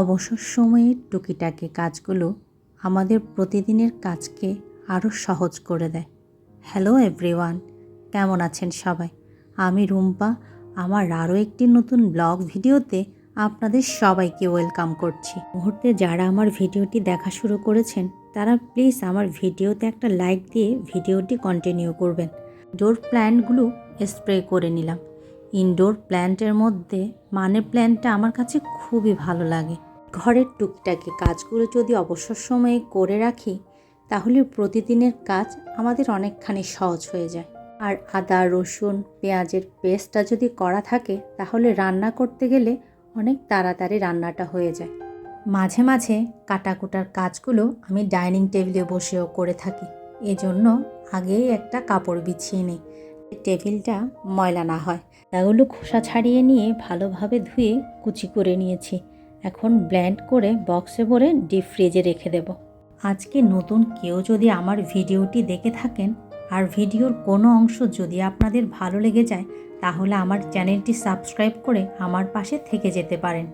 অবসর সময়ের টুকিটাকি কাজগুলো আমাদের প্রতিদিনের কাজকে আরও সহজ করে দেয়। হ্যালো এভরিওয়ান কেমন আছেন সবাই? আমি রুম্পা। আমার আরও একটি নতুন ব্লগ ভিডিওতে আপনাদের সবাইকে ওয়েলকাম করছি। মুহূর্তে যারা আমার ভিডিওটি দেখা শুরু করেছেন, তারা প্লিজ আমার ভিডিওতে একটা লাইক দিয়ে ভিডিওটি কন্টিনিউ করবেন। ডোর প্ল্যান্টগুলো স্প্রে করে নিলাম। ইনডোর প্ল্যান্টের মধ্যে মানে প্ল্যান্টটা আমার কাছে খুবই ভালো লাগে। ঘরের টুকটাকি কাজগুলো যদি অবসর সময়ে করে রাখি, তাহলে প্রতিদিনের কাজ আমাদের অনেকখানি সহজ হয়ে যায়। আর আদা, রসুন, পেঁয়াজের পেস্টটা যদি করা থাকে, তাহলে রান্না করতে গেলে অনেক তাড়াতাড়ি রান্নাটা হয়ে যায়। মাঝে মাঝে কাটাকুটার কাজগুলো আমি ডাইনিং টেবিলে বসেও করে থাকি। এজন্য আগেই একটা কাপড় বিছিয়ে নিই। টেবিলটা ময়লা না হয়। এগুলো খোসা ছাড়িয়ে নিয়ে ভালোভাবে ধুয়ে কুচি করে নিয়েছি। এখন ব্ল্যান্ড করে বক্সে ভরে ডিপ ফ্রিজে রেখে দেব। আজকে নতুন কেউ যদি আমার ভিডিওটি দেখে থাকেন, আর ভিডিওর কোনো অংশ যদি আপনাদের ভালো লেগে যায়, তাহলে আমার চ্যানেলটি সাবস্ক্রাইব করে আমার পাশে থেকে যেতে পারেন।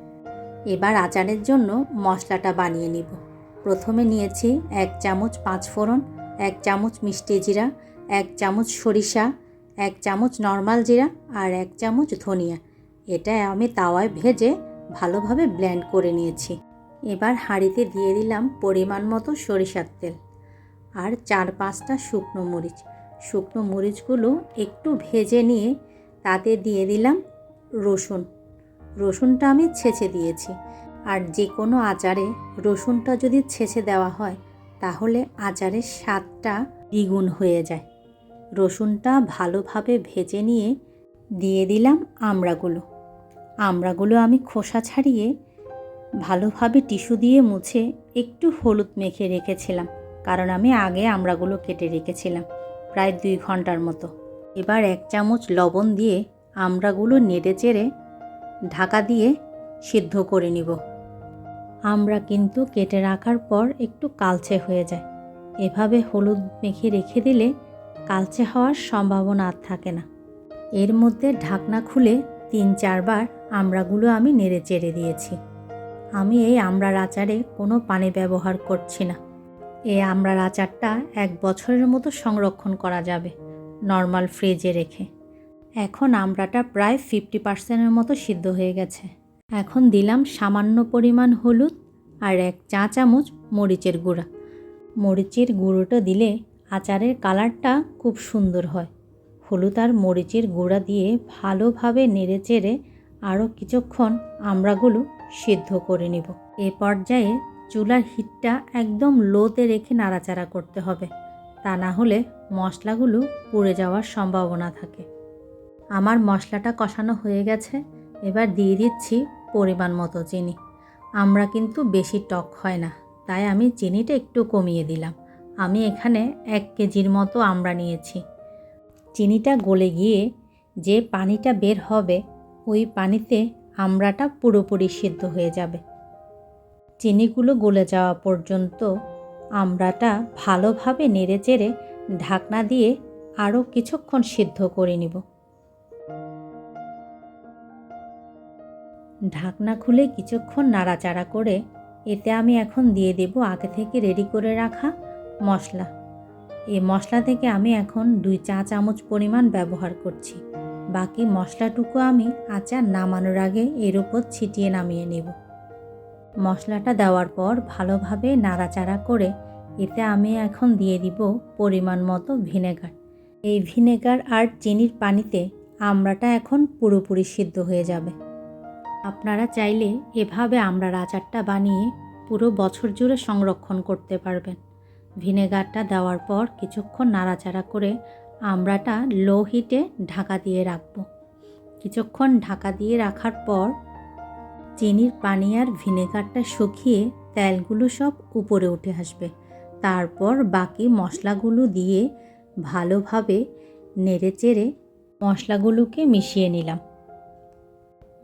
এবার আচারের জন্য মশলাটা বানিয়ে নিব। প্রথমে নিয়েছি এক চামচ পাঁচ ফোড়ন এক চামচ মিষ্টি জিরা, এক চামচ সরিষা এক চামচ নর্মাল জিরা আর এক চামচ ধনিয়া। এটা আমি তাওয়ায় ভেজে ভালোভাবে ব্লেন্ড করে নিয়েছি। এবার হাঁড়িতে দিয়ে দিলাম পরিমাণ মতো সরিষার তেল আর চার পাঁচটা শুকনো মরিচ। শুকনো মরিচগুলো একটু ভেজে নিয়ে তাতে দিয়ে দিলাম রসুন। রসুনটা আমি ছেঁচে দিয়েছি। আর যে কোনো আচারে রসুনটা যদি ছেঁচে দেওয়া হয়, তাহলে আচারের স্বাদটা দ্বিগুণ হয়ে যায়। রসুনটা ভালোভাবে ভেজে নিয়ে দিয়ে দিলাম আমড়াগুলো। আমড়াগুলো আমি খোসা ছাড়িয়ে ভালোভাবে টিস্যু দিয়ে মুছে একটু হলুদ মেখে রেখেছিলাম, কারণ আমি আগে আমড়াগুলো কেটে রেখেছিলাম প্রায় দুই ঘণ্টার মতো। এবার এক চামচ লবণ দিয়ে আমড়াগুলো নেড়ে চেড়ে ঢাকা দিয়ে সিদ্ধ করে নিব। আমরা কিন্তু কেটে রাখার পর একটু কালচে হয়ে যায়। এভাবে হলুদ মেখে রেখে দিলে কালচে হওয়ার সম্ভাবনা আর থাকে না। এর মধ্যে ঢাকনা খুলে তিন চারবার আমড়াগুলো আমি নেড়ে চেড়ে দিয়েছি। আমি এই আমড়ার আচারে কোনো পানি ব্যবহার করছি না। এই আমড়ার আচারটা এক বছরের মতো সংরক্ষণ করা যাবে, নর্মাল ফ্রিজে রেখে। এখন আমড়াটা প্রায় ফিফটি পার্সেন্টের মতো সিদ্ধ হয়ে গেছে। এখন দিলাম সামান্য পরিমাণ হলুদ আর এক চা চামচ মরিচের গুঁড়া। মরিচের গুঁড়োটা দিলে আচারের কালারটা খুব সুন্দর হয়। হলুদ আর মরিচের গুঁড়া দিয়ে ভালোভাবে নেড়ে চেড়ে আরও কিছুক্ষণ আমড়াগুলো সিদ্ধ করে নিব। এ পর্যায়ে চুলার হিটটা একদম লোতে রেখে নাড়াচাড়া করতে হবে। তা না হলে মশলাগুলো পুড়ে যাওয়ার সম্ভাবনা থাকে। আমার মশলাটা কষানো হয়ে গেছে। এবার দিয়ে দিচ্ছি পরিমাণ মতো চিনি। আমরা কিন্তু বেশি টক হয় না, তাই আমি চিনিটা একটু কমিয়ে দিলাম। আমি এখানে এক কেজির মতো আমরা নিয়েছি। চিনিটা গলে গিয়ে যে পানিটা বের হবে, ওই পানিতে আমড়াটা পুরোপুরি সিদ্ধ হয়ে যাবে। চিনিগুলো গলে যাওয়া পর্যন্ত আমড়াটা ভালোভাবে নেড়ে চেড়ে ঢাকনা দিয়ে আরও কিছুক্ষণ সিদ্ধ করে নিব। ঢাকনা খুলে কিছুক্ষণ নাড়াচাড়া করে এতে আমি এখন দিয়ে দেব আগে থেকে রেডি করে রাখা মশলা। এই মশলা থেকে আমি এখন দুই চা চামচ পরিমাণ ব্যবহার করছি। বাকি মশলাটুকু আমি আচার নামানোর আগে এর ওপর ছিটিয়ে নামিয়ে নেব। মশলাটা দেওয়ার পর ভালোভাবে নাড়াচাড়া করে এতে আমি এখন দিয়ে দিব পরিমাণ মতো ভিনেগার। এই ভিনেগার আর চিনির পানিতে আমড়াটা এখন পুরোপুরি সিদ্ধ হয়ে যাবে। আপনারা চাইলে এভাবে আমড়ার আচারটা বানিয়ে পুরো বছর জুড়ে সংরক্ষণ করতে পারবেন। ভিনেগারটা দেওয়ার পর কিছুক্ষণ নাড়াচাড়া করে আমড়াটা লো হিটে ঢাকা দিয়ে রাখব। কিছুক্ষণ ঢাকা দিয়ে রাখার পর চিনির পানি আর ভিনেগারটা শুকিয়ে তেলগুলো সব উপরে উঠে আসবে। তারপর বাকি মশলাগুলো দিয়ে ভালোভাবে নেড়ে চেড়ে মশলাগুলোকে মিশিয়ে নিলাম।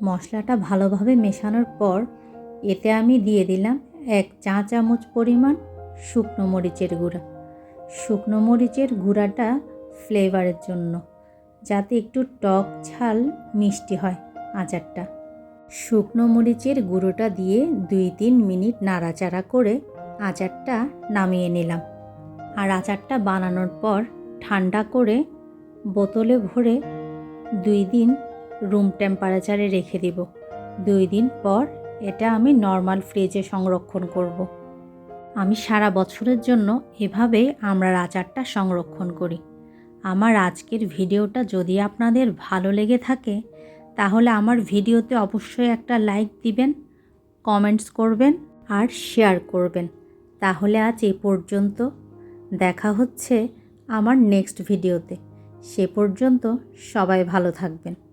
মশলাটা ভালোভাবে মেশানোর পর এতে আমি দিয়ে দিলাম এক চা চামচ পরিমাণ শুকনো মরিচের গুঁড়া। শুকনো মরিচের গুঁড়াটা ফ্লেভারের জন্য, যাতে একটু টক ঝাল মিষ্টি হয় আচারটা। শুকনো মরিচের গুঁড়োটা দিয়ে দুই তিন মিনিট নাড়াচাড়া করে আচারটা নামিয়ে নিলাম। আর আচারটা বানানোর পর ঠান্ডা করে বোতলে ভরে দুই দিন রুম টেম্পারেচারে রেখে দিব। দুই দিন পর এটা আমি নর্মাল ফ্রিজে সংরক্ষণ করব। আমি সারা বছরের জন্য এভাবে আমরা আচারটা সংরক্ষণ করি। আমার আজকের ভিডিওটা যদি আপনাদের ভালো লেগে থাকে, তাহলে আমার ভিডিওতে অবশ্যই একটা লাইক দিবেন, কমেন্টস করবেন আর শেয়ার করবেন। তাহলে আজ এ পর্যন্ত। দেখা হচ্ছে আমার নেক্সট ভিডিওতে। সে পর্যন্ত সবাই ভালো থাকবেন।